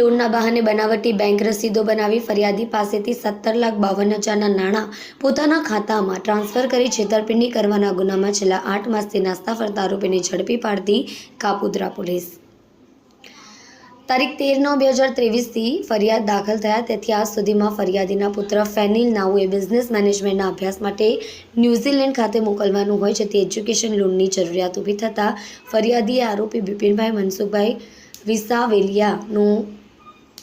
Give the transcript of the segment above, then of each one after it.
લોનના બહાને બનાવટી બેંક રસીદો બનાવી ફરિયાદી પાસેથી સત્તર લાખ બાવન હજારના નાણાં પોતાના ખાતામાં ટ્રાન્સફર કરી છેતરપિંડી કરવાના ગુનામાં છેલ્લા આઠ માસથી નાસ્તા ફરતા આરોપીને ઝડપી પાડતી કાપુદ્રા પોલીસ. તારીખ તેર નવ બે હજાર ત્રેવીસથી ફરિયાદ દાખલ થયા. તેથી આજ સુધીમાં ફરિયાદીના પુત્ર ફેનિલ નાઉએ બિઝનેસ મેનેજમેન્ટના અભ્યાસ માટે ન્યૂઝીલેન્ડ ખાતે મોકલવાનું હોય છે. તે એજ્યુકેશન લોનની જરૂરિયાત ઊભી થતાં ફરિયાદીએ આરોપી બિપિનભાઈ મનસુખભાઈ વિસાવેલિયાનો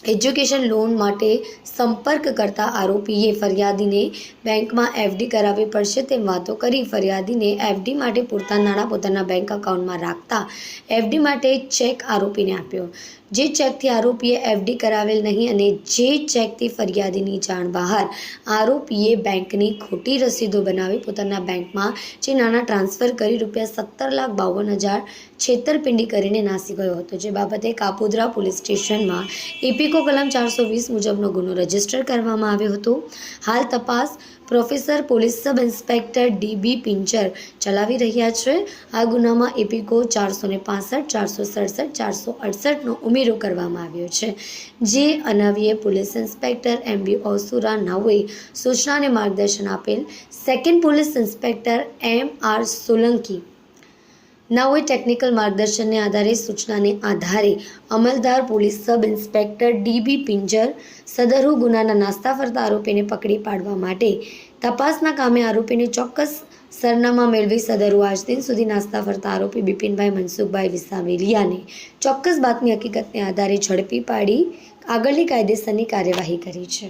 એજ્યુકેશન લોન માટે સંપર્ક કરતા આરોપીએ ફરિયાદીને બેંકમાં એફડી કરાવવી પડશે તેમ વાતો કરી ફરિયાદીને એફડી માટે પૂરતા નાણાં પોતાના બેંક એકાઉન્ટમાં રાખતા એફડી માટે ચેક આરોપીને આપ્યો. જે ચેકથી આરોપીએ એફડી કરાવેલ નહીં અને જે ચેકથી ફરિયાદીની જાણ બહાર, આરોપીએ બેંકની ખોટી રસીદો બનાવી પોતાના બેંકમાં જે નાણાં ટ્રાન્સફર કરી રૂપિયા સત્તર લાખ બાવન હજાર છેતરપિંડી કરીને નાસી ગયો હતો. જે બાબતે કાપોદ્રા પોલીસ સ્ટેશનમાં એપીકો કલમ ચારસો વીસ મુજબનો ગુનો રજિસ્ટર કરવામાં આવ્યો હતો. હાલ તપાસ professor, police sub inspector DB Pinchar ચલાવી રહ્યા છે. આ ગુનામાં એપીકો ચારસો ને પાસઠ, ચારસો સડસઠ, ચારસો અડસઠનો ઉમેરો કરવામાં આવ્યો છે. જે અનાવીએ પોલીસ ઇન્સ્પેક્ટર એમ બી ઓસુરા નાઓએ સૂચનાને માર્ગદર્શન આપેલ second police inspector M R Solanki નાઓએ technical માર્ગદર્શનને આધારે સૂચનાને આધારે અમલદાર police sub inspector D B Pinjar સદરહુ ગુનાના નાસ્તા ફરતા આરોપીને પકડી પાડવા માટે તપાસના કામે આરોપીને ચોક્કસ સરનામા મેળવી સદરુ આજ દિન સુધી નાસ્તા ફરતા આરોપી બિપિનભાઈ મનસુખભાઈ વિસાવેલિયાને ચોક્કસ બાતમી હકીકતને આધારે ઝડપી પાડી આગળની કાયદેસરની કાર્યવાહી કરી છે.